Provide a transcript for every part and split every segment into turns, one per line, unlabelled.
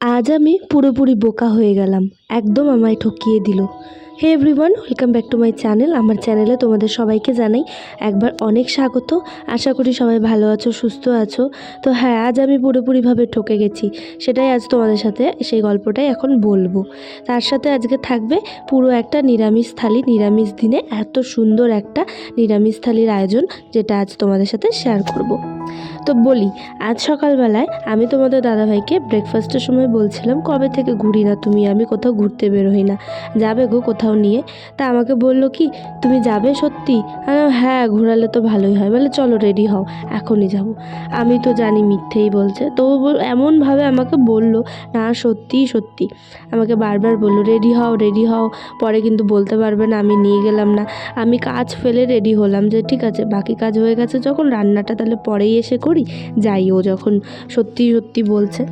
আজ আমি পুরোপুরি বোকা হয়ে গেলাম একদম আমায় ঠকিয়ে দিল। Hey everyone welcome back to my channel আমার চ্যানেলে তোমাদের সবাইকে জানাই একবার অনেক স্বাগত। আশা করি সবাই ভালো আছো, সুস্থ আছো। তো হ্যাঁ আজ আমি পুরোপুরিভাবে ঠকে গেছি। সেটাই আজ তোমাদের সাথে সেই গল্পটাই এখন বলব। তার সাথে আজকে থাকবে পুরো একটা নিরামিষ থালি, নিরামিষ দিনে এত সুন্দর একটা নিরামিষ থালির আয়োজন যেটা আজ তোমাদের সাথে শেয়ার করব। তো বলি, আজ সকালবেলায় আমি তোমাদের দাদাভাইকে ব্রেকফাস্টের সময় বলছিলাম, কবে থেকে ঘুরি না তুমি? আমি কোথাও ঘুরতে বেরোই না। যাবে গো কোথাও নিয়ে তা আমাকে বলল কি, তুমি যাবে সত্যি? হ্যাঁ ঘোরালে তো ভালোই হয়। বলে, চলো রেডি হও, এখনই যাব। আমি তো জানি মিথ্যেই বলছে তো এমনভাবে আমাকে বলল, না সত্যিই সত্যি। আমাকে বারবার বলল রেডি হও রেডি হও। পরে কিন্তু বলতে পারবে না, আমি নিয়ে গেলাম না। আমি কাজ ফেলে রেডি হলাম যে, ঠিক আছে, বাকি কাজ হয়ে গেছে, যখন রান্নাটা তাহলে পরেই এসে করি, যাই। ও যখন সত্যি সত্যি বলছে।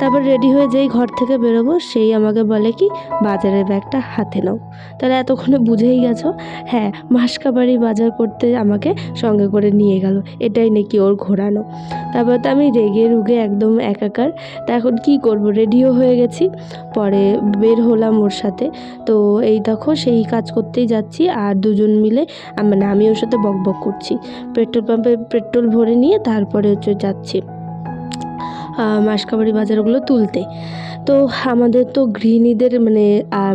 তারপর রেডি হয়ে যেই ঘর থেকে বেরোবো, সেই আমাকে বলে কি, বাজারের ব্যাগটা হাতে নাও। তাহলে এতক্ষণে বুঝেই গেছো? হ্যাঁ মাসকাবাড়ি বাজার করতে আমাকে সঙ্গে করে নিয়ে গেল। এটাই নাকি ওর ঘোরানো। তারপর তো আমি রেগে রুগে একদম একাকার। তা এখন কী করব? রেডিও হয়ে গেছি। পরে বের হলাম ওর সাথে। তো এই দেখো, সেই কাজ করতেই যাচ্ছি আর দুজন মিলে মানে আমি ওর সাথে বক বক করছি। পেট্রোল পাম্পে পেট্রোল ভরে নিয়ে তারপরে হচ্ছে যাচ্ছি মাসকাবাড়ি বাজারগুলো তুলতে। তো আমাদের তো গৃহিণীদের মানে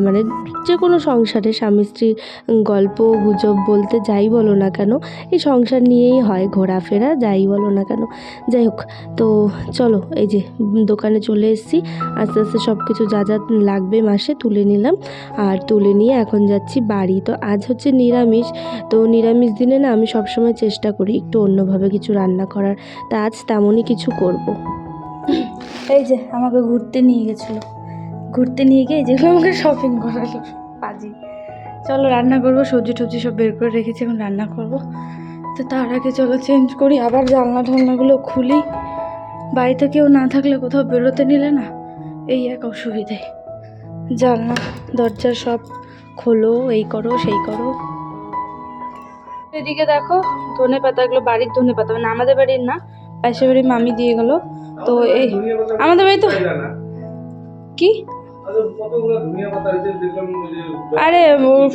মানে যে কোনো সংসারে স্বামী স্ত্রীর গল্প, গুজব বলতে যাই বলো না কেন, এই সংসার নিয়েই হয় ঘোরাফেরা, যাই বলো না কেন। যাই হোক, তো চলো, এই যে দোকানে চলে এসেছি, আস্তে আস্তে সব কিছু যা যা লাগবে মাসে তুলে নিলাম। আর তুলে নিয়ে এখন যাচ্ছি বাড়ি। তো আজ হচ্ছে নিরামিষ, তো নিরামিষ দিনে না আমি সবসময় চেষ্টা করি একটু অন্যভাবে কিছু রান্না করার। তা আজ তেমনই কিছু করব।
এই যে, আমাকে ঘুরতে নিয়ে গেছিল। ঘুরতে নিয়ে গিয়ে যেগুলো আমাকে শপিং করালো। পাজি। চলো, রান্না করব, সবজি টবজি সব বের করে রেখেছি, এখন রান্না করব। তো তার আগে চলো চেঞ্জ করি, আবার জানলা টালনাগুলো খুলি। বাড়িতে কেউ না থাকলে কোথাও বেরোতে নিলে না, এই এক অসুবিধে। জানলা, দরজা সব খোলো, এই করো, সেই করো। এদিকে দেখো ধনে পাতাগুলো বাড়ির ধনে পাতা মানে আমাদের বাড়ির না পাশের বাড়ি মামি দিয়ে গেল। তো এই, আমাদের বাড়ি তো কি? আরে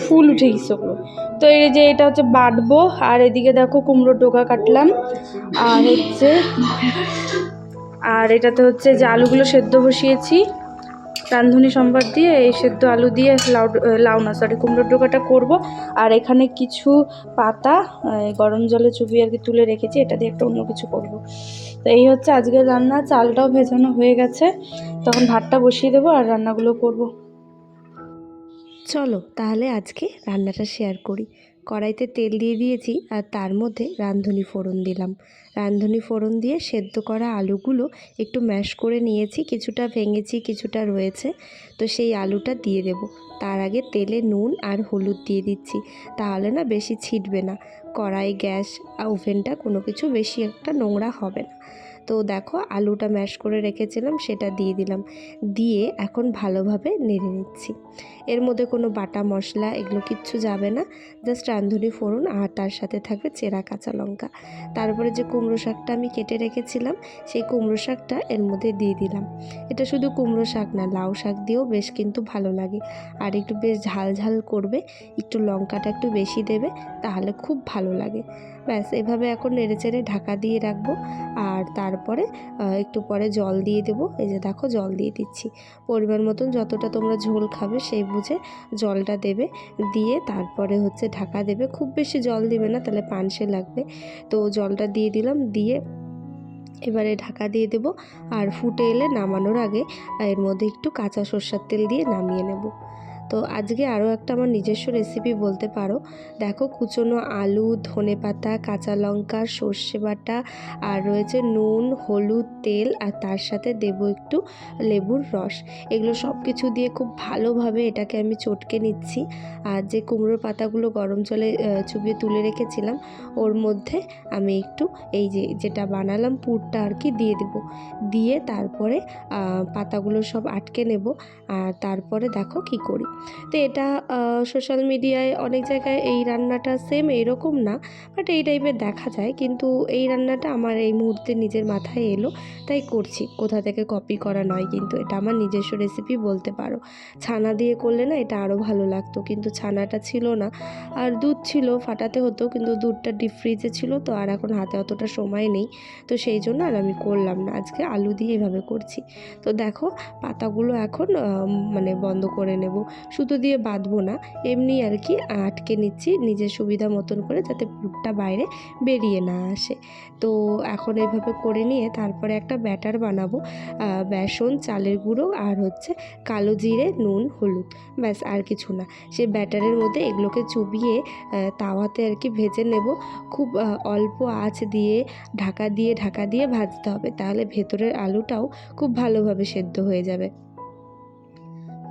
ফুল উঠে গেছে ওগুলো। তো এই যে এটা হচ্ছে বাটবো, আর এদিকে দেখো কুমড়োর ডোকা কাটলাম। আর হচ্ছে আর এটাতে হচ্ছে যে আলুগুলো সেদ্ধ বসিয়েছি। রাঁধুনি সম্বার দিয়ে এই সেদ্ধ আলু দিয়ে লাউ লাউ না সরি কুমড়োর ডোকাটা করব। আর এখানে কিছু পাতা গরম জলে চুবিয়ে আর কি তুলে রেখেছি, এটা দিয়ে একটা অন্য কিছু করব। তো এই হচ্ছে আজকের রান্না, চালটাও ভেজানো হয়ে গেছে। তখন ভাতটা বসিয়ে দেবো আর রান্নাগুলো করব।
চলো, তাহলে আজকে রান্নাটা শেয়ার করি। কড়াইতে তেল দিয়ে দিয়েছি আর তার মধ্যে রাঁধুনি ফোড়ন দিলাম। রাঁধুনি ফোড়ন দিয়ে সেদ্ধ করা আলুগুলো একটু ম্যাশ করে নিয়েছি, কিছুটা ভেঙেছি, কিছুটা রয়েছে। তো সেই আলুটা দিয়ে দেব। তার আগে তেলে নুন আর হলুদ দিয়ে দিচ্ছি। তাহলে না বেশি ছিটবে না। কড়াই, গ্যাস ওভেনটা কোনো কিছু বেশি একটা নোংরা হবে না। তো দেখো আলুটা ম্যাশ করে রেখেছিলাম, সেটা দিয়ে দিলাম। দিয়ে এখন ভালোভাবে নেড়ে নিচ্ছি। এর মধ্যে কোনো বাটা মশলা এগুলো কিচ্ছু যাবে না। জাস্ট রাঁধুনি ফোড়ন আর তার সাথে থাকবে চেরা কাঁচা লঙ্কা। তারপরে যে কুমড়ো শাকটা আমি কেটে রেখেছিলাম, সেই কুমড়ো শাকটা এর মধ্যে দিয়ে দিলাম। এটা শুধু কুমড়ো শাক না, লাউ শাক দিয়েও বেশ কিন্তু ভালো লাগে। আর একটু বেশ ঝাল ঝাল করবে, একটু লঙ্কাটা একটু বেশি দেবে, তাহলে খুব ভালো লাগে। ব্যাস, এভাবে এখন নেড়ে চেড়ে ঢাকা দিয়ে রাখব। আর তারপরে একটু পরে জল দিয়ে দেবো। এই যে দেখো, জল দিয়ে দিচ্ছি। পরিমাণ মতন যতটা তোমরা ঝোল খাবে, সেই বুঝে জলটা দেবে, দিয়ে তারপরে হচ্ছে ঢাকা দেবে। খুব বেশি জল দেবে না, তাহলে পানসে লাগবে। তো জলটা দিয়ে দিলাম, দিয়ে এবারে ঢাকা দিয়ে দেব। আর ফুটে এলে নামানোর আগে এর মধ্যে একটু কাঁচা সর্ষার তেল দিয়ে নামিয়ে নেব। তো আজকে আরও একটা আমার নিজস্ব রেসিপি বলতে পারো। দেখো কুচনো আলু, ধনে পাতা, কাঁচা লঙ্কা, সর্ষে বাটা আর রয়েছে নুন, হলুদ, তেল আর তার সাথে দেবো একটু লেবুর রস। এগুলো সব কিছু দিয়ে খুব ভালোভাবে এটাকে আমি চটকে নিচ্ছি। আর যে কুমড়োর পাতাগুলো গরম জলে চুবিয়ে তুলে রেখেছিলাম, ওর মধ্যে আমি একটু এই যে, যেটা বানালাম পুরটা আর কি দিয়ে দেবো। দিয়ে তারপরে পাতাগুলো সব আটকে নেব। আর তারপরে দেখো কি করি। তো এটা সোশ্যাল মিডিয়ায় অনেক জায়গায় এই রান্নাটা সেম এইরকম না বাট এই টাইপের দেখা যায়। কিন্তু এই রান্নাটা আমার এই মুহূর্তে নিজের মাথায় এলো, তাই করছি। কোথা থেকে কপি করা নয়, কিন্তু এটা আমার নিজস্ব রেসিপি বলতে পারো। ছানা দিয়ে করলে না এটা আরও ভালো লাগতো, কিন্তু ছানাটা ছিল না। আর দুধ ছিল, ফাটাতে হতো, কিন্তু দুধটা ডিপ ফ্রিজে ছিল, তো আর এখন হাতে অতটা সময় নেই। তো সেই জন্য আর আমি করলাম না। আজকে আলু দিয়ে এভাবে করছি। তো দেখো, পাতাগুলো এখন মানে বন্ধ করে নেব। সুতো দিয়ে বাঁধবো না। এমনি আর কি আটকে নিচ্ছি নিজের সুবিধা মতন করে যাতে পুরটা বাইরে বেরিয়ে না আসে। তো এখন এভাবে করে নিয়ে তারপরে একটা ব্যাটার বানাবো বেসন, চালের গুঁড়ো আর হচ্ছে কালো জিরে, নুন, হলুদ। ব্যাস, আর কিছু না। সে ব্যাটারের মধ্যে এগুলোকে চুবিয়ে তাওয়াতে আর কি ভেজে নেব। খুব অল্প আঁচ দিয়ে, ঢাকা দিয়ে ঢাকা দিয়ে ভাজতে হবে। তাহলে ভেতরের আলুটাও খুব ভালোভাবে সেদ্ধ হয়ে যাবে।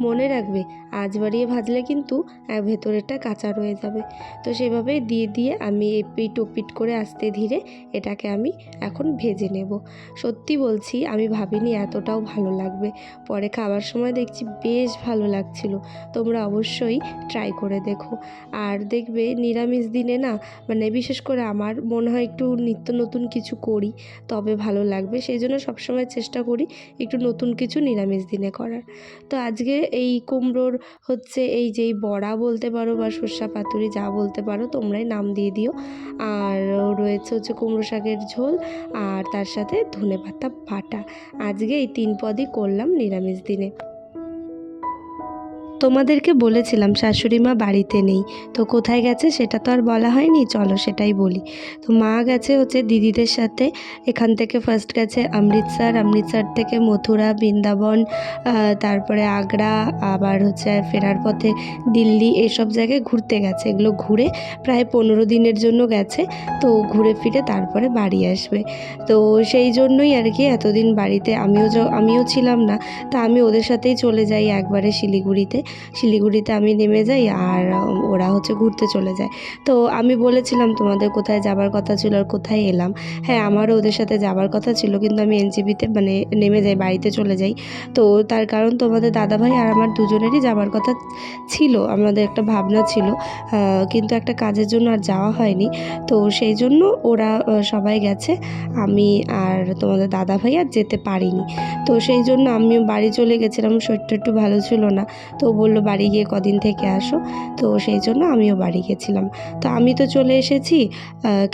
মনে রাখবে। আঁচ বাড়িয়ে ভাজলে কিন্তু ভেতরেরটা কাঁচা রয়ে যাবে। তো সেভাবেই দিয়ে দিয়ে আমি এপিট ওপিট করে আস্তে ধীরে এটাকে আমি এখন ভেজে নেব। সত্যি বলছি, আমি ভাবিনি এতটাও ভালো লাগবে। পরে খাবার সময় দেখছি বেশ ভালো লাগছিল। তোমরা অবশ্যই ট্রাই করে দেখো। আর দেখবে নিরামিষ দিনে না মানে বিশেষ করে আমার মনে হয় একটু নিত্য নতুন কিছু করি, তবে ভালো লাগবে। সেই জন্য সবসময় চেষ্টা করি একটু নতুন কিছু নিরামিষ দিনে করার। তো আজকে এই কুমড়োর হচ্ছে এই যেই বড়া বলতে পারো বা সর্ষা পাতুরি যা বলতে পারো তোমরাই নাম দিয়ে দিও। আর রয়েছে হচ্ছে কুমড়ো শাকের ঝোল আর তার সাথে ধনে পাতা বাটা। আজকে এই তিন পদই করলাম নিরামিষ দিনে। তোমাদেরকে বলেছিলাম শাশুড়ি মা বাড়িতে নেই। তো কোথায় গেছে সেটা তো আর বলা হয়নি, চলো সেটাই বলি। তো মা গেছে হচ্ছে দিদিদের সাথে, এখান থেকে ফার্স্ট গেছে অমৃতসর অমৃতসর থেকে মথুরা, বৃন্দাবন তারপরে আগ্রা, আবার হচ্ছে ফেরার পথে দিল্লি, এসব জায়গায় ঘুরতে গেছে। এগুলো ঘুরে প্রায় পনেরো দিনের জন্য গেছে। তো ঘুরে ফিরে তারপরে বাড়ি আসবে। তো সেই জন্যই আর কি এতদিন বাড়িতে আমিও আমিও ছিলাম না। তা আমি ওদের সাথেই চলে যাই একবারে শিলিগুড়িতে। শিলিগুড়িতে আমি নেমে যাই আর ওরা হচ্ছে ঘুরতে চলে যায়। তো আমি বলেছিলাম তোমাদের কোথায় যাবার কথা ছিল আর কোথায় এলাম। হ্যাঁ আমারও ওদের সাথে যাবার কথা ছিল, কিন্তু আমি এনজিপিতে মানে নেমে যাই, বাড়িতে চলে যাই। তো তার কারণ তোমাদের দাদাভাই আর আমার দুজনেরই যাবার কথা ছিল, আমাদের একটা ভাবনা ছিল। কিন্তু একটা কাজের জন্য আর যাওয়া হয়নি। তো সেই জন্য ওরা সবাই গেছে। আমি আর তোমাদের দাদাভাই আর যেতে পারিনি। তো সেই জন্য আমিও বাড়ি চলে গেছিলাম, শরীরটা একটু ভালো ছিল না। তো বলল, বাড়ি গিয়ে কদিন থেকে আসো। তো সেই জন্য আমিও বাড়ি গেছিলাম। তো আমি তো চলে এসেছি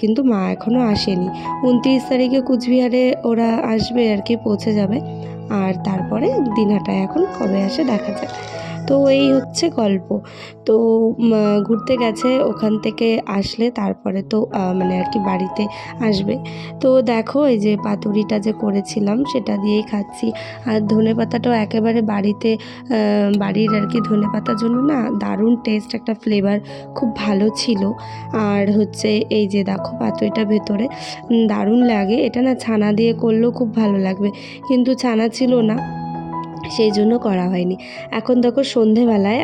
কিন্তু মা এখনও আসেনি। উনত্রিশ তারিখে কুচবিহারে ওরা আসবে আর কি, পৌঁছে যাবে। আর তারপরে দিনহাটায় এখন কবে আসে দেখা যাক। তো এই হচ্ছে গল্প। তো ঘুরতে গেছে, ওখান থেকে আসলে তারপরে তো মানে আর কি বাড়িতে আসবে। তো দেখো, এই যে পাতুরিটা যে করেছিলাম, সেটা দিয়েই খাচ্ছি। আর ধনে পাতাটাও একেবারে বাড়িতে বাড়ির আর কি ধনে পাতার জন্য না দারুণ টেস্ট একটা ফ্লেভার খুব ভালো ছিল। আর হচ্ছে এই যে দেখো পাতুরিটা ভেতরে দারুণ লাগে। এটা না ছানা দিয়ে করলেও খুব ভালো লাগবে। কিন্তু ছানা ছিল না। সেই জন্য করা হয়নি। এখন দেখো সন্ধেবেলায়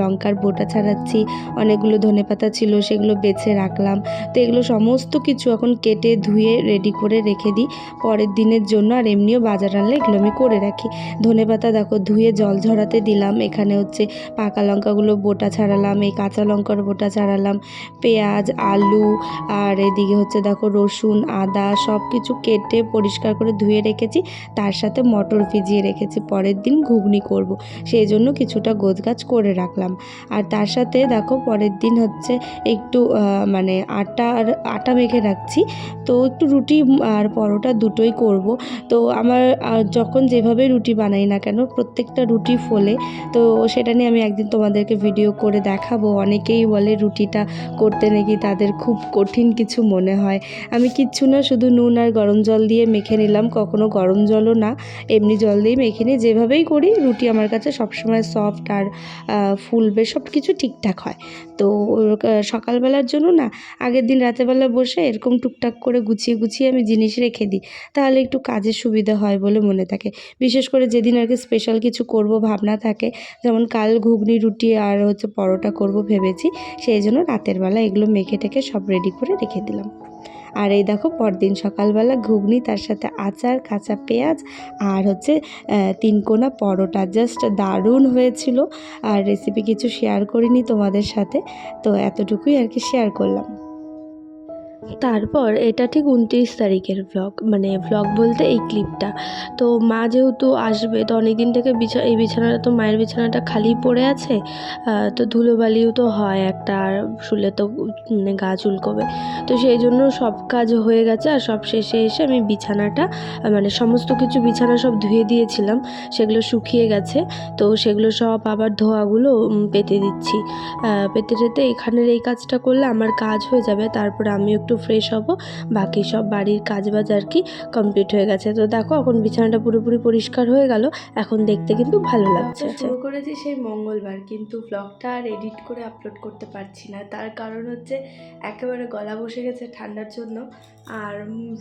লঙ্কার বোটা ছাড়াচ্ছি, অনেকগুলো ধনেপাতা ছিল, সেগুলো বেছে রাখলাম। তো এগুলো সমস্ত কিছু এখন কেটে ধুয়ে রেডি করে রেখে দিই। পরের দিনের জন্য আর এমনিও বাজার আনলে এগুলো আমি করে রাখি। ধনেপাতা দেখো ধুয়ে জল ঝরাতে দিলাম। এখানে হচ্ছে পাকা লঙ্কাগুলো বোটা ছাড়ালাম, এই কাঁচা লঙ্কার বোটা ছাড়ালাম, পেঁয়াজ, আলু, আর এদিকে হচ্ছে দেখো রসুন, আদা সব কিছু কেটে পরিষ্কার করে ধুয়ে রেখেছি। তার সাথে মটর ভিজিয়ে রেখেছি। পরের দিন ঘুগনি করব। সেই জন্য কিছুটা গোছগাছ করে রাখলাম। আর তার সাথে দেখো পরের দিন হচ্ছে একটু মানে আটা আর আটা মেখে রাখছি। তো একটু রুটি আর পরোটা দুটোই করব। তো আমার যখন যেভাবে রুটি বানাই না কেন প্রত্যেকটা রুটি ফোলে। তো সেটা নিয়ে আমি একদিন তোমাদেরকে ভিডিও করে দেখাবো। অনেকেই বলে রুটিটা করতে নাকি তাদের খুব কঠিন কিছু মনে হয়। আমি কিচ্ছু না, শুধু নুন আর গরম জল দিয়ে মেখে নিলাম। কখনো গরম জলও না, এমনি জল দিয়ে মেখে নিই। যেভাবেই করি, রুটি আমার কাছে সবসময় সফট আর ফুলবে সব কিছু ঠিকঠাক হয়। তো সকালবেলার জন্য না, আগের দিন রাতেরবেলা বসে এরকম টুকটাক করে গুছিয়ে গুছিয়ে আমি জিনিস রেখে দিই। তাহলে একটু কাজের সুবিধা হয় বলে মনে থাকে। বিশেষ করে যেদিন আর কি স্পেশাল কিছু করব, ভাবনা থাকে, যেমন কাল ঘুগনি, রুটি আর হচ্ছে পরোটা করব ভেবেছি, সেই জন্য রাতের বেলা এগুলো মেখে টেকে সব রেডি করে রেখে দিলাম। আর এই দেখো পরদিন সকালবেলা ঘুগনি, তার সাথে আচার, কাঁচা পেঁয়াজ আর হচ্ছে তিন কোনা পরোটা। জাস্ট দারুণ হয়েছিল। আর রেসিপি কিছু শেয়ার করিনি তোমাদের সাথে। তো এতটুকুই আর কি শেয়ার করলাম। তারপর এটা ঠিক উনত্রিশ তারিখের ভ্লগ মানে ভ্লগ বলতে এই ক্লিপটা তো মা যেহেতু আসবে, তো অনেক দিন থেকে বিছা, এই বিছানাটা, তো মায়ের বিছানাটা খালি পড়ে আছে তো ধুলোবালিও তো হয় একটা, আর শুলে তো মানে গা চুলকোবে। তো সেই জন্য সব কাজ হয়ে গেছে, আর সব শেষে এসে আমি বিছানাটা মানে সমস্ত কিছু বিছানা সব ধুয়ে দিয়েছিলাম, সেগুলো শুকিয়ে গেছে, তো সেগুলো সব আবার ধোয়াগুলো পেতে দিচ্ছি। পেতে টেতে এখানের এই কাজটা করলে আমার কাজ হয়ে যাবে, তারপরে আমি একটু ফ্রেশ হব। বাকি সব বাড়ির কাজ বাজ আর কি কমপ্লিট হয়ে গেছে। তো দেখো এখন বিছানাটা পুরোপুরি পরিষ্কার হয়ে গেল। এখন দেখতে কিন্তু ভালো লাগছে। শুরু করেছি সেই মঙ্গলবার কিন্তু ব্লগটা আর এডিট করে আপলোড করতে পারছি না। তার কারণ হচ্ছে একেবারে গলা বসে গেছে ঠান্ডার জন্য। আর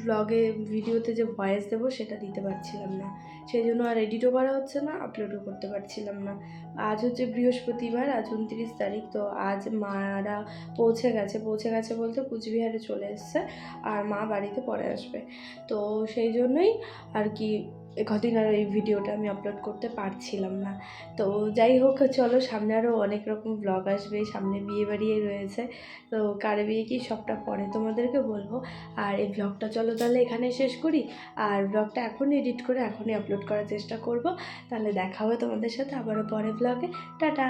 ব্লগে ভিডিওতে যে ভয়েস দেবো সেটা দিতে পারছিলাম না। সেই জন্য আর এডিটও করা হচ্ছে না আপলোডও করতে পারছিলাম না। আজ হচ্ছে বৃহস্পতিবার, আজ উনত্রিশ তারিখ, তো আজ মারা পৌঁছে গেছে। পৌঁছে গেছে বলতে কুচবিহারে চলে এসছে আর মা বাড়িতে পরে আসবে। তো সেই জন্যই আর কি কদিন আর এই ভিডিওটা আমি আপলোড করতে পারছিলাম না। তো যাই হোক, চলো সামনে আরও অনেক রকম ব্লগ আসবে, সামনে বিয়ে বাড়িয়ে রয়েছে। তো কার বিয়ে কি সবটা পরে তোমাদেরকে বলব। আর এই ব্লগটা চলো তাহলে এখানে শেষ করি। আর ব্লগটা এখনই এডিট করে এখনই আপলোড করার চেষ্টা করব। তাহলে দেখা হবে তোমাদের সাথে আবারও পরে ব্লগে টাটা!